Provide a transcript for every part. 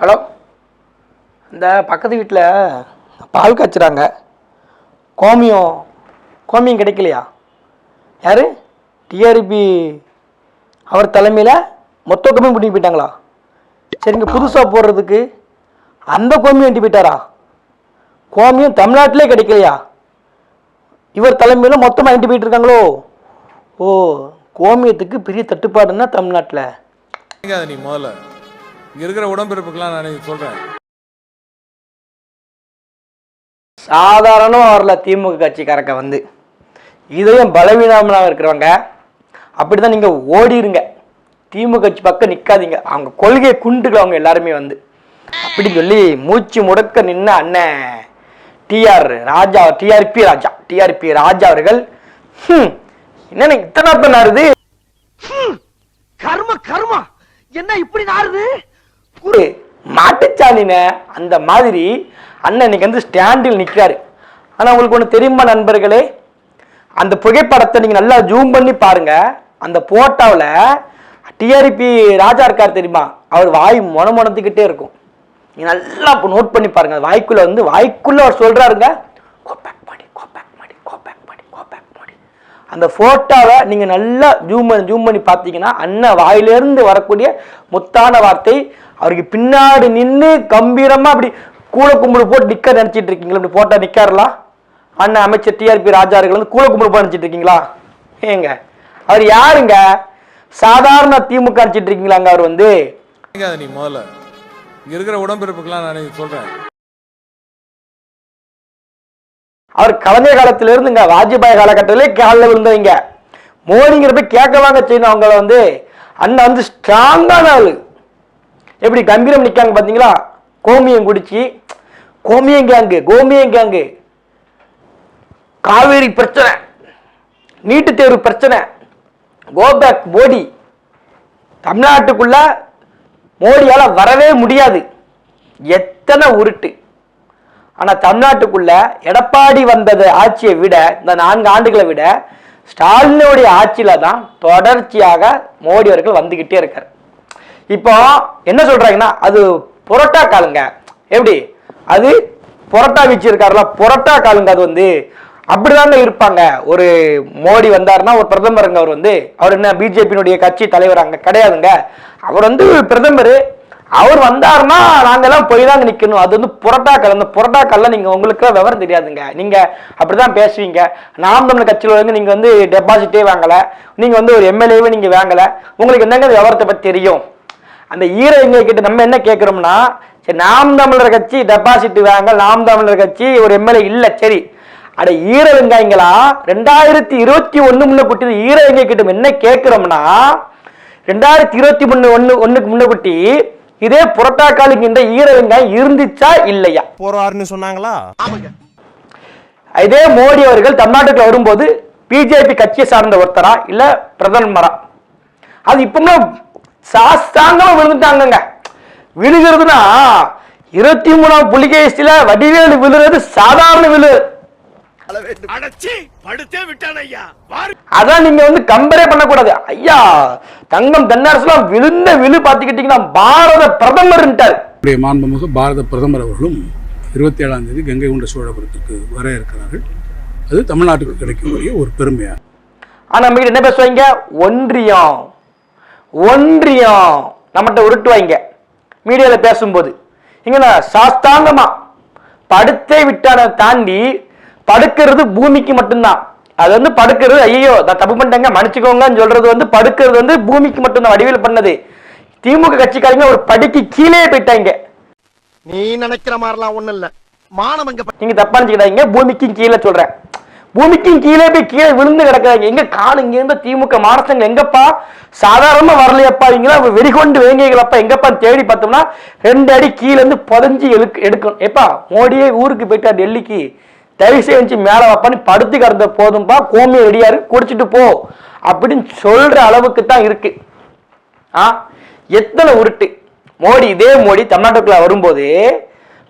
Hello. இந்த பக்கத்து வீட்டில் பால் காய்ச்சுறாங்க. கோமியம் கோமியம் கிடைக்கலையா? யார்? டிஆர்பி அவர் தலைமையில் மொத்த கோமியம் பிடிங்கி போயிட்டாங்களா? சரிங்க புதுசாக போடுறதுக்கு அந்த கோமியம் எட்டி போயிட்டாரா? கோமியம் தமிழ்நாட்டிலே கிடைக்கலையா? இவர் தலைமையில் மொத்தமாக எட்டி போயிட்டு இருக்காங்களோ ஓ கோமியத்துக்கு பெரிய தட்டுப்பாடுன்னா தமிழ்நாட்டில். நீ முதல்ல. இங்க இருக்கிற உடம்பிறப்புக்கெல்லாம் நான் சொல்றேன். சாதாரணமாக வரல திமுக கட்சிக்காரக்க வந்து இதையும் பலவீனமாக இருக்கிறவங்க அப்படி தான் நீங்கள் ஓடிருங்க. திமுக கட்சி பக்கம் நிற்காதீங்க அவங்க கொள்கையை குண்டுகள் அவங்க எல்லாருமே வந்து. அப்படின்னு சொல்லி மூச்சு முடக்க நின்ன அண்ணன் TR Raja TRB Raja TRB Raja அவர்கள் "ஹம், என்னண்ணே இத்தனை நாருது கர்ம கர்மா என்ன இப்படி நாறுது? ஒரு மாட்டுச்சாணின அந்த மாதிரி அண்ணன் இன்னைக்கு வந்து ஸ்டாண்டில் நிற்கிறாரு ஆனால் உங்களுக்கு ஒன்று தெரியுமா நண்பர்களே? அந்த புகைப்படத்தை நீங்கள் நல்லா ஜூம் பண்ணி பாருங்க. அந்த போட்டோவில் டிஆர்பி ராஜா இருக்கார் தெரியுமா? அவர் வாய் மொன மொனத்துக்கிட்டே இருக்கும். நீங்கள் நல்லா இப்போ நோட் பண்ணி பாருங்க. வாய்க்குள்ளே வந்து வாய்க்குள்ளே அவர் சொல்கிறாருங்க கோ பேக் மாடி கோ பேக் மாடி கோ பேக் மாடி கோ பேக் மாடி அந்த ஃபோட்டோவை நீங்கள் நல்லா ஜூம் பண்ணி ஜூம் பண்ணி பார்த்தீங்கன்னா அண்ணன் வாயிலிருந்து வரக்கூடிய முத்தான வார்த்தை அவருக்கு பின்னாடி நின்று கம்பீரமாக அப்படி கூல கும்பிடு போட்டு நிற்க நினச்சிட்டு இருக்கீங்களா? இப்படி போட்டால் நிற்காருலாம் அண்ணன் அமைச்சர் டிஆர்பி ராஜார்கள் வந்து கூல கும்பிடு போட்டு நினச்சிட்டு இருக்கீங்களா? ஏங்க அவர் யாருங்க? சாதாரண திமுக நினச்சிட்டு இருக்கீங்களாங்க அவர் வந்து? நீ முதல்ல இருக்கிற உடம்பிறப்புக்கெல்லாம் நான் சொல்கிறேன் அவர் கலைஞர் காலத்துல இருந்துங்க வாஜ்பாய் காலகட்டத்திலே காலில் விழுந்தவங்க மோடிங்கிற போய் கேட்க வாங்க செய்யணும் அவங்கள வந்து. அண்ணன் வந்து ஸ்ட்ராங்கான ஆள். எப்படி கம்பீரம் நிற்காங்க பார்த்தீங்களா கோமியம் குடிச்சு கோமியம் கேங்கு கோமியம் கேங்கு காவேரி பிரச்சனை நீட்டு தேர்வு பிரச்சனை. Go back Modi. தமிழ்நாட்டுக்குள்ள மோடியால் வரவே முடியாது. எத்தனை உருட்டு. ஆனா தமிழ்நாட்டுக்குள்ள எடப்பாடி வந்தது ஆட்சியை விட இந்த நான்கு ஆண்டுகளை விட ஸ்டாலினுடைய ஆட்சியில தான் தொடர்ச்சியாக மோடி அவர்கள் வந்துகிட்டே இருக்கார். இப்போ என்ன சொல்றாங்கன்னா அது புரோட்டா காலுங்க எப்படி? அது புரோட்டா வீச்சு இருக்காருல புரோட்டா காலுங்க அது வந்து. அப்படிதாங்க இருப்பாங்க. ஒரு மோடி வந்தாருன்னா ஒரு பிரதமருங்க அவர் வந்து. அவர் என்ன பிஜேபியினுடைய கட்சி தலைவர் அங்க கிடையாதுங்க. அவர் வந்து பிரதமர் அவர் வந்தாருன்னா நாங்கெல்லாம் போய் தான் நிற்கணும் அது வந்து புரோட்டாக்கள் அந்த புரோட்டாக்கள்லாம் நீங்கள் உங்களுக்கு விவரம் தெரியாதுங்க. நீங்க அப்படிதான் பேசுவீங்க. நாம் தமிழ் கட்சியில் வந்து நீங்கள் வந்து டெபாசிட்டே வாங்கலை. நீங்கள் வந்து ஒரு எம்எல்ஏவே நீங்கள் வாங்கலை. உங்களுக்கு என்னங்க விவரத்தை பற்றி தெரியும்? அந்த ஈர கிட்ட நம்ம என்ன கேட்குறோம்னா சரி நாம் தமிழர் கட்சி டெபாசிட் வாங்க நாம் தமிழர் கட்சி ஒரு எம்எல்ஏ இல்லை. சரி. அட ஈர வெங்காயங்களா? ரெண்டாயிரத்தி இருபத்தி ஒன்று முன்ன குட்டி ஈர வெங்காய கிட்ட என்ன கேட்குறோம்னா ரெண்டாயிரத்தி இருபத்தி மூணு ஒன்று ஒன்றுக்கு முன்ன குட்டி இதே புரட்டாக்காலுக்கின்ற ஈர வெங்காயம் இருந்துச்சா இல்லையா? போறாருன்னு சொன்னாங்களா? இதே மோடி அவர்கள் தமிழ்நாட்டுக்கு வரும்போது பிஜேபி கட்சியை சார்ந்த ஒருத்தரா இல்ல பிரதமரா? அது இப்பவுமே சாஸ்தாங்கமா விழுந்துட்டாங்கங்க. விழுகிறதுனா இருபத்தி மூணாம் புலிகேசில வடிவேலு விழுறது சாதாரண விழு அடைச்சி படுத்தே விட்டான் ஐயா அதான் நீங்க வந்து கம்பேரே பண்ணக்கூடாது. ஐயா தங்கம் தென்னரசுலாம் விழுந்த விழு பார்த்துக்கிட்டீங்கன்னா பாரத பிரதமர்ன்ட்டார். நம்முடைய மாண்புமிகு பாரத பிரதமர் அவர்களும் இருபத்தி ஏழாம் தேதி கங்கை கொண்ட சோழபுரத்துக்கு வர இருக்கிறார்கள். அது தமிழ்நாட்டுக்கு கிடைக்கக்கூடிய ஒரு பெருமையா? ஆனா நம்ம கிட்ட என்ன பேசுவாங்க ஒன்றியம். ஒன்றியம். நம்மகிட்ட உருட்டுவாங்க மீடியால பேசும்போது. இங்க சாஸ்தாங்கமா. படுத்தே விட்டான தாண்டி படுக்கிறது பூமிக்கு மட்டும்தான். அது வந்து படுக்கிறது ஐயோ நான் தப்பு பண்ணிட்டேங்க மன்னிச்சுக்கோங்கன்னு சொல்றது வந்து படுக்கிறது வந்து பூமிக்கு மட்டும்தான் வடிவேல் பண்ணது. திமுக கட்சிக்காரங்க ஒரு படிக்கு கீழே போயிட்டாங்க. நீ நினைக்கிற மாதிரிலாம் ஒண்ணும் இல்ல. மானம் எங்க நீங்க தப்பா நினைச்சுக்கிட்டாங்க பூமிக்கும் கீழே சொல்றேன். பூமிக்கும் கீழே போய் கீழே விழுந்து கிடக்குறாங்க. எங்க கால் இங்க இருந்த திமுக மானசங்க எங்கப்பா? சாதாரணமா வரலையப்பா இவங்களா வெறிகொண்டு வேங்கைகளப்பா எங்கப்பா தேடி பார்த்தோம்னா ரெண்டு அடி கீழே இருந்து புதஞ்சு எடுக்கணும் எப்பா மோடியே ஊருக்கு போயிட்டா டெல்லிக்கு. தயவு செஞ்சு மேல வைப்பான்னு படுத்து கிடந்த போதும்பா கோமி ரெடியா இருக்கு குடிச்சிட்டு போ. அப்படின்னு சொல்ற அளவுக்கு தான் இருக்கு. ஆ? எத்தனை உருட்டு? மோடி இதே மோடி தமிழ்நாட்டுக்குள்ள வரும்போது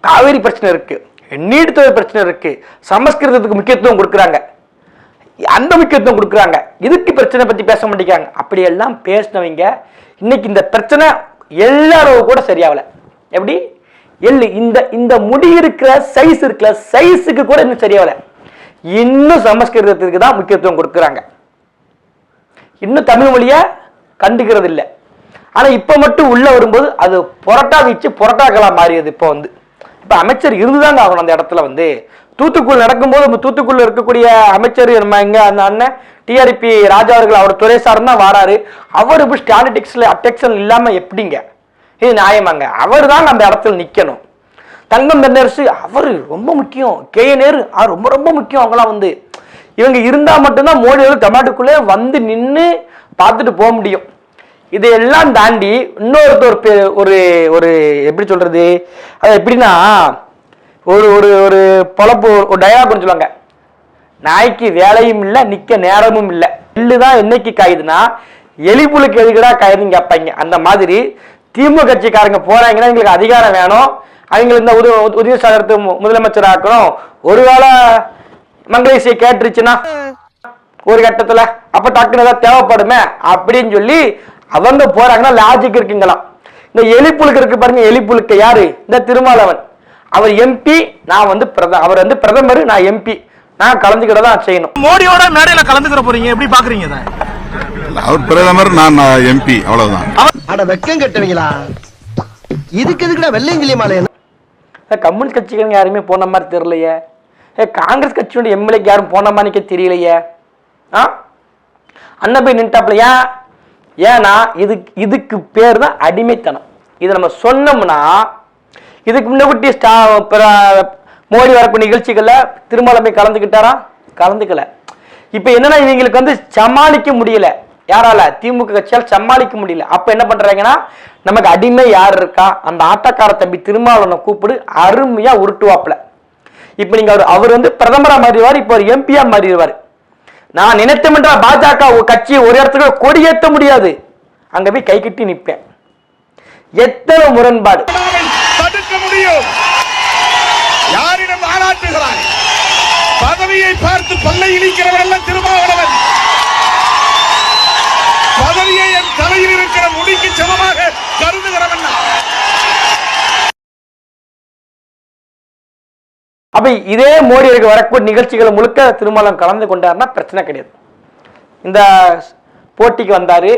காவேரி பிரச்சனை இருக்கு. நீட் பிரச்சனை இருக்கு. சமஸ்கிருதத்துக்கு முக்கியத்துவம் கொடுக்குறாங்க. அந்த முக்கியத்துவம் கொடுக்குறாங்க. இதுக்கு பிரச்சனை பத்தி பேச மாட்டேங்கிறாங்க. அப்படியெல்லாம் பேசினவங்க இன்னைக்கு இந்த பிரச்சனை எல்லாரும் கூட சரியாகல. எப்படி? எள்ளு இந்த இந்த முடி இருக்கிற சைஸ் இருக்கிற சைஸுக்கு கூட இன்னும் சரியாகல இன்னும் சமஸ்கிருதத்துக்கு தான் முக்கியத்துவம் கொடுக்குறாங்க. இன்னும் தமிழ் மொழிய கண்டுக்கிறது இல்லை. ஆனா இப்ப மட்டும் உள்ள வரும்போது அது புரட்டா வீச்சு புரட்டாக்களா மாறியது இப்போ வந்து. இப்ப அமைச்சர் இருந்துதாங்க ஆகணும் அந்த இடத்துல வந்து. தூத்துக்குள் நடக்கும்போது நம்ம தூத்துக்குள்ள இருக்கக்கூடிய அமைச்சர் நம்ம இங்க அந்த அண்ணன் டிஆர்பி ராஜா அவர்கள் அவர் துறை சார்ந்து தான் வாராரு. அவர் இப்ப ஸ்டாண்டிக்ஸ்ல அட்டெக்ஷன் இல்லாம எப்படிங்க? இது நியாயமாங்க. அவர் தான் அந்த இடத்துல நிற்கணும் தங்கம் தென்னரசு அவர் ரொம்ப முக்கியம். கே நேரு அவர் ரொம்ப ரொம்ப முக்கியம் அவங்களாம் வந்து. இவங்க இருந்தா மட்டும்தான் மோடி அவர்கள் தமிழ்நாட்டுக்குள்ளே வந்து நின்று பார்த்துட்டு போக முடியும். இதையெல்லாம் தாண்டி இன்னொருத்தர் பே- ஒரு ஒரு எப்படி சொல்றது? அது எப்படின்னா ஒரு ஒரு ஒரு பொழப்பு ஒரு டயலாக் ஒன்று சொல்லுவாங்க. நாய்க்கு வேலையும் இல்லை நிக்க நேரமும் இல்லை. எள்ளு தான் என்னைக்கு காயுதுன்னா எலிப்புழுக்கு எதுக்குடா காயுதுன்னு கேட்பாங்க. அந்த மாதிரி திமுக கட்சிக்காரங்க போறாங்கன்னா எங்களுக்கு அதிகாரம் வேணும். அவங்களுக்கு இந்த உதவி உதயசாகரத்து முதலமைச்சர் ஆக்கணும் ஒருவேளை மங்களேசியை கேட்டுருச்சுன்னா ஒரு கட்டத்துல அப்ப டக்குன்னு ஏதாவது தேவைப்படுமே அப்படின்னு சொல்லி அவங்க போறாங்கன்னா லாஜிக் இருக்குங்களாம். இந்த எலிப்புழுக்கு இருக்கு பாருங்க எலிப்புழுக்கு யாரு? இந்த திருமாவளவன் அவர் எம்பி நான் வந்து பிரத அவர் வந்து பிரதமர் நான் எம்பி நான் கலந்துக்கிட்ட தான் செய்யணும். மோடியோட மேடையில கலந்துக்கிற போறீங்க எப்படி பாக்குறீங்க? அவர் பிரதமர் நான் எம்பி அவ்வளவுதான். அட வெக்கம் கட்டுவீங்களா இதுக்கு எதுக்குடா வெள்ளையங்கிலி மாலை? ஏ, கம்யூனிஸ்ட் கட்சிக்காரங்க யாருமே போன மாதிரி தெரியலையே. ஏ காங்கிரஸ் கட்சியோட எம்எல்ஏக்கு யாரும் போன மாதிரிக்கே தெரியலையே. ஆ? அண்ணன் போய் நின்ட்டாப்ல ஏன்? ஏன்னா இதுக்கு இதுக்கு பேர் தான் அடிமைத்தனம். இதை நம்ம சொன்னோம்னா இதுக்கு முன்னாடி ஸ்டா மோடி வரப்பு நிகழ்ச்சிகளில் திருமலை போய் கலந்துக்கிட்டாரா? கலந்துக்கல. இப்போ என்னன்னா இவங்களுக்கு வந்து சமாளிக்க முடியல. யாரால திமுக கட்சியால் சமாளிக்க முடியல. அப்ப என்ன பண்றாங்கன்னா நமக்கு அடிமை யார் இருக்கா? அந்த ஆட்டக்கார தம்பி திருமாவளவனை கூப்பிடு அருமையா உருட்டுவாப்ல இப்ப நீங்க அவர் அவர் வந்து பிரதமரா மாறிடுவார் இப்போ ஒரு எம்பியா மாறிடுவார். நான் நினைத்தமென்றா பாஜக கட்சியை ஒரு இடத்துல கொடியேற்ற முடியாது. அங்க போய் கை கட்டி நிற்பேன். எத்தனை முரண்பாடு. தடுக்க முடியும். யாரிடம் பதவியை பார்த்து பல்லை இழிக்கிறவன் எல்லாம் திருமாவளவன். கையில் இருக்கிற முடிக்கு சமமாக கருதுகிறவன் அப்ப இதே மோடியருக்கு வரக்கூடிய நிகழ்ச்சிகளை முழுக்க திருமலம் கலந்து கொண்டார்னா பிரச்சனை கிடையாது. இந்த போட்டிக்கு வந்தார்.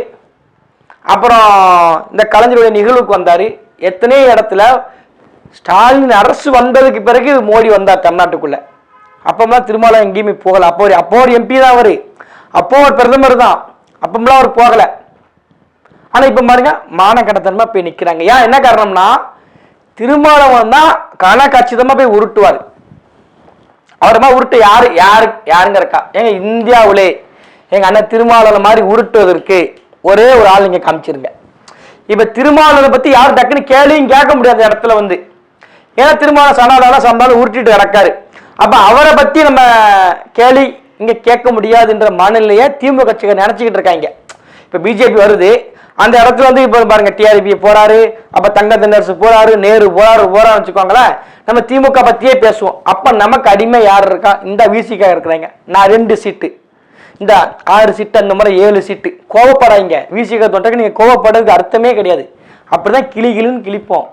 அப்புறம் இந்த கலைஞருடைய நிகழ்வுக்கு வந்தார். எத்தனையோ இடத்துல ஸ்டாலின் அரசு வந்ததுக்கு பிறகு மோடி வந்தார் தமிழ்நாட்டுக்குள்ளே. அப்போம்லாம் திருமலம் எங்கேயுமே போகலை. அப்போ ஒரு அப்போ ஒரு எம்பி தான் அவர். அப்போ ஒரு பிரதமர் தான். அப்போம்லாம் அவர் போகலை. ஆனால் இப்போ பாருங்க மானக்கடத்தனமா போய் நிற்கிறாங்க ஏன் என்ன காரணம்னா திருமாவளவன் தான் கனகச்சிதமா போய் உருட்டுவார். அவரமா உருட்டு யாரு? யாரு? யாருங்க இருக்கா? ஏங்க இந்தியாவிலே எங்க அண்ணன் திருமாவளவன் மாதிரி உருட்டுவதற்கு ஒரே ஒரு ஆள் நீங்க காமிச்சிருங்க. இப்ப திருமாவளவனை பத்தி யாரும் டக்குன்னு கேள்வியும் கேட்க முடியாத இடத்துல வந்து ஏன்னா திருமாவளம் சனாதான சம்பாலும் உருட்டிட்டு கிடக்காரு. அப்ப அவரை பத்தி நம்ம கேள்வி இங்க கேட்க முடியாதுன்ற மனநிலையை திமுக கட்சிகள் நினைச்சுக்கிட்டு இருக்காங்க. இப்ப பிஜேபி வருது அந்த இடத்துல வந்து இப்போ பாருங்க டிஆர்பி போறாரு அப்ப தங்க தென்னரசு போறாரு நேரு போறாரு போறாரு வச்சுக்கோங்களேன் நம்ம திமுக பத்தியே பேசுவோம். அப்ப நமக்கு அடிமை யார் இருக்கா? இந்த விசிகா இருக்கிறாங்க நான் ரெண்டு சீட்டு இந்த ஆறு சீட்டு அந்த மாதிரி ஏழு சீட்டு கோவப்படாதீங்க. விசிகா தொண்டக்கு நீங்க கோவப்படுறதுக்கு அர்த்தமே கிடையாது. அப்படிதான் கிளி கிளின்னு கிழிப்போம்.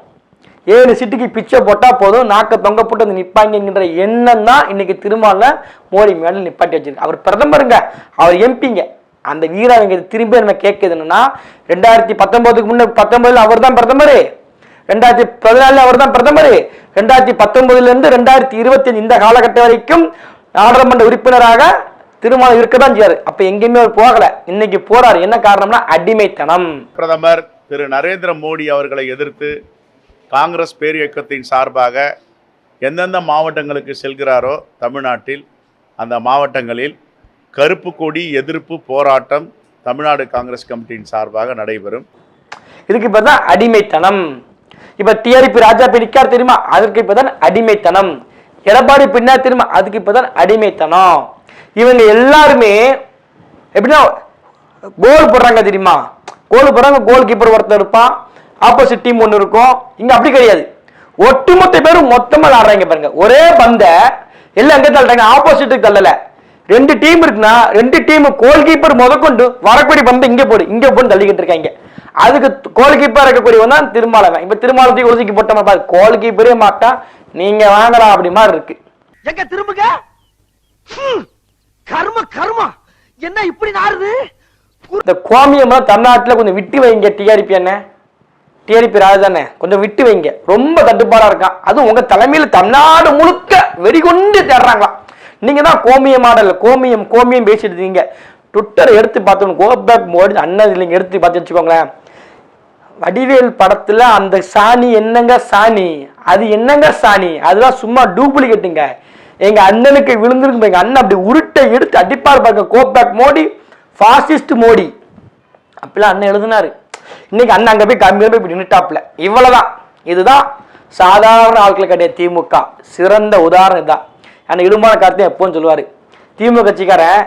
ஏழு சீட்டுக்கு பிச்சை போட்டால் போதும் நாக்க தொங்க போட்டு வந்து நிப்பாங்கங்கிற எண்ணம் தான் இன்னைக்கு திருமால மோடி மேலே நிப்பாட்டி வச்சிருக்கு. அவர் பிரதமருங்க. அவர் எம்பிங்க அந்த வீராங்க திரும்பி நம்ம கேட்குது என்னன்னா ரெண்டாயிரத்தி பத்தொன்பதுக்கு முன்னே பத்தொன்பதுல அவர் தான் பிரதமர். ரெண்டாயிரத்தி பதினாலுல அவர் தான் பிரதமர். ரெண்டாயிரத்தி பத்தொன்பதுலேருந்து ரெண்டாயிரத்தி இருபத்தி இந்த காலகட்டம் வரைக்கும் நாடாளுமன்ற உறுப்பினராக திருமணம் இருக்க தான் செய்யாரு அப்போ எங்கேயுமே அவர் போகல. இன்னைக்கு போறார். என்ன காரணம்னா அடிமைத்தனம். பிரதமர் திரு நரேந்திர மோடி அவர்களை எதிர்த்து காங்கிரஸ் பேரியக்கத்தின் சார்பாக எந்தெந்த மாவட்டங்களுக்கு செல்கிறாரோ தமிழ்நாட்டில் அந்த மாவட்டங்களில் கருப்பு கொடி எதிர்ப்பு போராட்டம் தமிழ்நாடு காங்கிரஸ் கமிட்டியின் சார்பாக நடைபெறும். இதுக்கு இப்ப தான் அடிமைத்தனம். இப்ப டிஆர்பி ராஜா போய் நிக்கார் தெரியுமா? அதற்கு இப்பதான் அடிமைத்தனம். எடப்பாடி பின்னா தெரியுமா? அதுக்கு இப்பதான் அடிமைத்தனம். இவங்க எல்லாருமே எப்படின்னா கோல் போடுறாங்க தெரியுமா? கோல் போடுறாங்க கோல் கீப்பர் ஒருத்தர் இருப்பான் ஆப்போசிட் டீம் ஒன்று இருக்கும். இங்க அப்படி கிடையாது. ஒட்டுமொத்த பேரும் மொத்தமா விளாடுறாங்க பாருங்க. ஒரே பந்த எல்லாம் எங்க தள்ளுறாங்க? ஆப்போசிட்டுக்கு தள்ளல. ரெண்டு டீம் இருக்குன்னா ரெண்டு டீம் கோல் கீப்பர் முதற்கொண்டு வரக்கூடிய பந்து இங்க போடு இங்க போடு தள்ளிக்கிட்டு இருக்காங்க. அதுக்கு கோல் கீப்பர் இருக்கக்கூடியவன் தான் திருமாலவன். இப்ப திருமாலத்தையும் ஒதுக்கி போட்ட பாரு கோல் கீப்பரே மாட்டான் நீங்க வாங்கலாம் அப்படி மாதிரி இருக்கு. எங்க திரும்புங்க? கர்ம கர்மா. என்ன இப்படி நாறுது? இந்த கோமியம்லாம் தமிழ்நாட்டுல கொஞ்சம் விட்டு வைங்க டிஆர்பி என்ன டிஆர்பி ராஜதானே கொஞ்சம் விட்டு வைங்க. ரொம்ப தட்டுப்பாடா இருக்கான். அதுவும் உங்க தலைமையில தமிழ்நாடு முழுக்க வெறிகொண்டு தேடுறாங்களாம். நீங்க தான் கோமிய மாடல் கோமியம் கோமியம் பேசிட்டு இருக்கீங்க. ட்விட்டரை எடுத்து பார்த்தோம் கோபேக் மோடி அண்ணன் இல்லைங்க எடுத்து பார்த்து வச்சுக்கோங்களேன். வடிவேல் படத்துல அந்த சாணி என்னங்க சாணி? அது என்னங்க சாணி? அதெல்லாம் சும்மா டூப்ளிகேட்டுங்க. எங்க அண்ணனுக்கு விழுந்திருக்கு எங்க அண்ணன் அப்படி உருட்டை எடுத்து அடிப்பார் பாருங்க கோபேக் மோடி ஃபாசிஸ்ட் மோடி அப்படிலாம் அண்ணன் எழுதினாரு. இன்னைக்கு அண்ணன் அங்க போய் கம்மியாக போய் நின்றுட்டாப்ல நின்னுட்டாப்ல இவ்வளவுதான். இதுதான் சாதாரண ஆட்கள் கிடையாது திமுக. சிறந்த உதாரணம் தான் ஆனால் இடும்பான கார்த்தியும் எப்போன்னு சொல்லுவார். திமுக கட்சிக்காரன்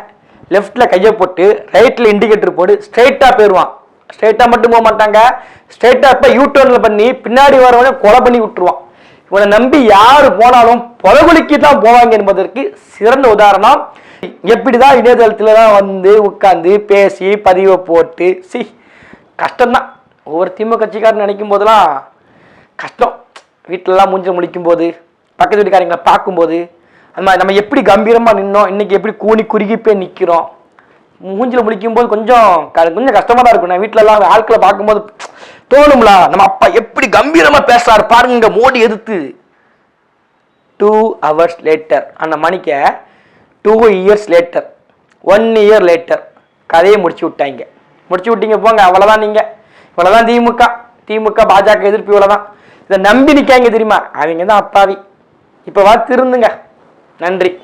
லெஃப்ட்டில் கையை போட்டு ரைட்டில் இண்டிகேட்டர் போட்டு ஸ்ட்ரைட்டாக போயிடுவான் ஸ்ட்ரைட்டாக மட்டும் போக மாட்டாங்க. ஸ்ட்ரைட்டாக போய் யூ டர்னில் பண்ணி பின்னாடி வரவனே கொலை பண்ணி விட்டுருவான். இவனை நம்பி யார் போனாலும் பொலகுலிக்கு தான் போவாங்க என்பதற்கு சிறந்த உதாரணம். எப்படிதான் இணையதளத்தில் தான் வந்து உட்காந்து பேசி பதிவை போட்டு சி கஷ்டம்தான். ஒவ்வொரு திமுக கட்சிக்காரன் நினைக்கும் போதெல்லாம் கஷ்டம். வீட்டிலலாம் மூஞ்சில் முழிக்கும் போது பக்கத்து வீட்டுக்காரங்களை பார்க்கும்போது அந்த மாதிரி நம்ம எப்படி கம்பீரமாக நின்னோம் இன்னைக்கு எப்படி கூனி குறுகி போய் நிற்கிறோம் மூஞ்சில் முழிக்கும் போது கொஞ்சம் க- கொஞ்சம் கஷ்டமாக தான் இருக்கும். நான் வீட்டிலலாம் ஆட்களை பார்க்கும்போது தோணும்ல நம்ம அப்பா எப்படி கம்பீரமாக பேசுறாரு பாருங்க இங்கே மோடி எதிர்த்து. டூ ஹவர்ஸ் லேட்டர் அந்த மணிக்க two years later one year later கதையை முடிச்சு விட்டாங்க. முடிச்சு விட்டீங்க போங்க அவ்வளோதான் நீங்கள் இவ்வளோதான் திமுக. திமுக பாஜக எதிர்ப்பு இவ்வளோதான் இதை நம்பி நிற்காங்க தெரியுமா? அவங்க தான் அப்பாவி. இப்போ வா திருந்துங்க. நன்றி.